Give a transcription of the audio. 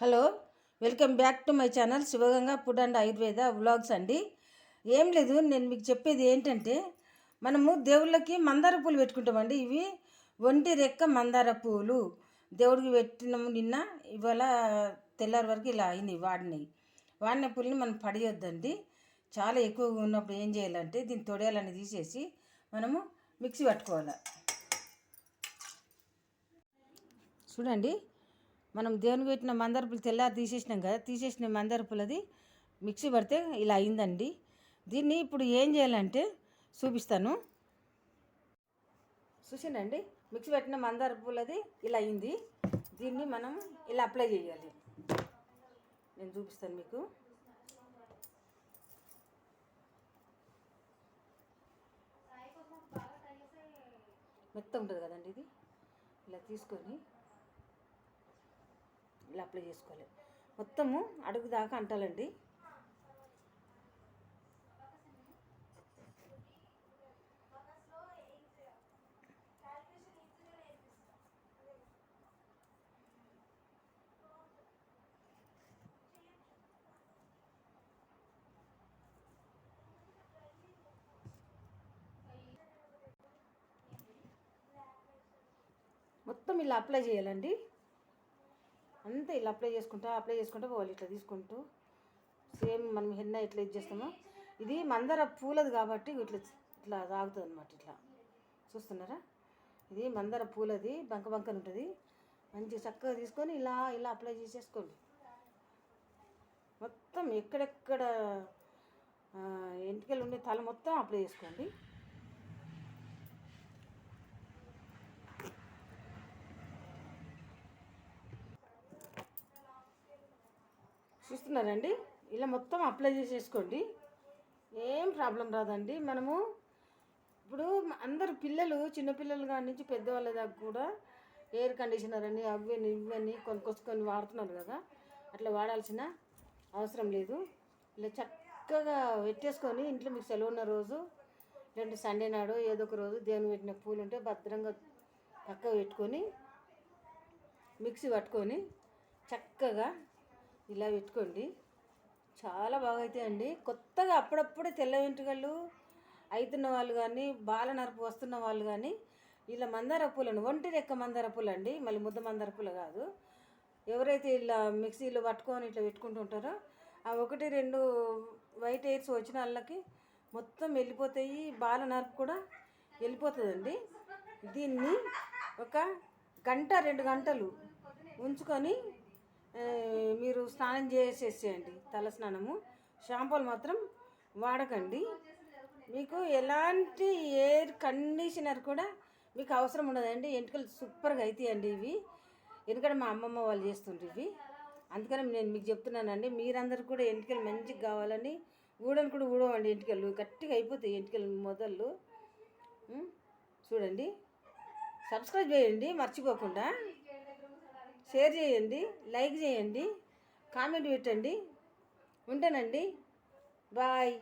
Hello welcome back to my channel Shivaganga food and Ayurveda vlogs అండి. ఏం లేదు నేను మీకు చెప్పేది ఏంటంటే మనము దేవుళ్ళకి మందార పూలు పెట్టుకుంటామండి. ఇవి ఒంటి రెక్క మందార పూలు. దేవుడికి పెట్టినాము నిన్న ఇవాళ తెల్లారి వరకు ఇలా అయినాయి వాడినాయి. వాడిన పూలని మనం పడేయొద్దండి. చాలా ఎక్కువగా ఉన్నప్పుడు ఏం చేయాలంటే దీని తొడేయాలని తీసేసి మనము మిక్సీ పట్టుకోవాలి. చూడండి మనం దేవునికి పెట్టిన మందార పూలు తెల్లారి తీసేసినాం కదా తీసేసిన మందార పూలది మిక్సీ పడితే ఇలా అయిందండి. దీన్ని ఇప్పుడు ఏం చేయాలంటే చూపిస్తాను. చూసిండండి? మిక్సీ పెట్టిన మందార పూలది ఇలా అయింది. దీన్ని మనం ఇలా అప్లై చేయాలి. నేను చూపిస్తాను మీకు. మెత్త ఉంటుంది కదండి ఇది? ఇలా తీసుకొని ఇలా అప్లై చేసుకోవాలి. మొత్తము అడుగు దాకా అంటాలండి. మొత్తం ఇలా అప్లై చేయాలండి. అంతే ఇలా అప్లై చేసుకుంటా అప్లై చేసుకుంటూ పోవాలి ఇట్లా తీసుకుంటూ. సేమ్ మనం హెన్న ఇట్లా ఇది చేస్తామో. ఇది మందార పూలది కాబట్టి ఇట్లా ఇట్లా తాగుతుంది అనమాట ఇట్లా. చూస్తున్నారా? ఇది మందార పూలది బంక బంకన ఉంటుంది. మంచిగా చక్కగా తీసుకొని ఇలా ఇలా అప్లై చేసేసుకోండి. మొత్తం ఎక్కడెక్కడ ఎంటికలు ఉండే తల మొత్తం అప్లై చేసుకోండి. చూస్తున్నారండి? ఇలా మొత్తం అప్లై చేసేసుకోండి. ఏం ప్రాబ్లం రాదండి. మనము ఇప్పుడు అందరు పిల్లలు చిన్నపిల్లలు కాడి నుంచి పెద్దవాళ్ళ దాకా కూడా ఎయిర్ కండిషనర్ అని అవి ఇవన్నీ కొనుక్కొచ్చుకొని వాడుతున్నారు కదా. అట్లా వాడాల్సిన అవసరం లేదు. ఇలా చక్కగా పెట్టేసుకొని ఇంట్లో మీకు సెలవు ఉన్న రోజు లేదంటే సండే నాడు ఏదో ఒక రోజు దేవుని పెట్టిన పూలు ఉంటే భద్రంగా పక్కకు పెట్టుకొని మిక్సీ పట్టుకొని చక్కగా ఇలా పెట్టుకోండి. చాలా బాగా అవుతాయండి కొత్తగా అప్పుడప్పుడే తెల్ల వెంట్రుకలు అవుతున్న వాళ్ళు కానీ బాల నరపు వస్తున్న వాళ్ళు కానీ ఇలా మందార పూలను ఒంటి రెక్క మందార పూలు అండి మళ్ళీ ముద్ద మందార పూలు కాదు. ఎవరైతే ఇలా మిక్సీలో పట్టుకొని ఇట్లా పెట్టుకుంటూ ఉంటారో ఆ ఒకటి రెండు వైట్ ఎయిర్స్ వచ్చిన వాళ్ళకి మొత్తం వెళ్ళిపోతాయి. బాల నరపు కూడా వెళ్ళిపోతుందండి. దీన్ని ఒక గంట రెండు గంటలు ఉంచుకొని మీరు స్నానం చేసేసేయండి తల స్నానము. షాంపూలు మాత్రం వాడకండి. మీకు ఎలాంటి ఎయిర్ కండిషనర్ కూడా మీకు అవసరం ఉండదండి. ఎంటుకలు సూపర్గా అవుతాయండి ఇవి. ఎందుకంటే మా అమ్మమ్మ వాళ్ళు చేస్తుండ్రు ఇవి. అందుకని నేను మీకు చెప్తున్నానండి మీరందరూ కూడా ఎంటికలు మంచిగా కావాలని ఊడని కూడా ఊడవండి ఎంటికలు. గట్టిగా అయిపోతాయి ఎంటికలు మొదళ్ళు చూడండి. సబ్స్క్రైబ్ చేయండి మర్చిపోకుండా. షేర్ చేయండి లైక్ చేయండి కామెంట్ పెట్టండి. ఉంటానండి. బాయ్.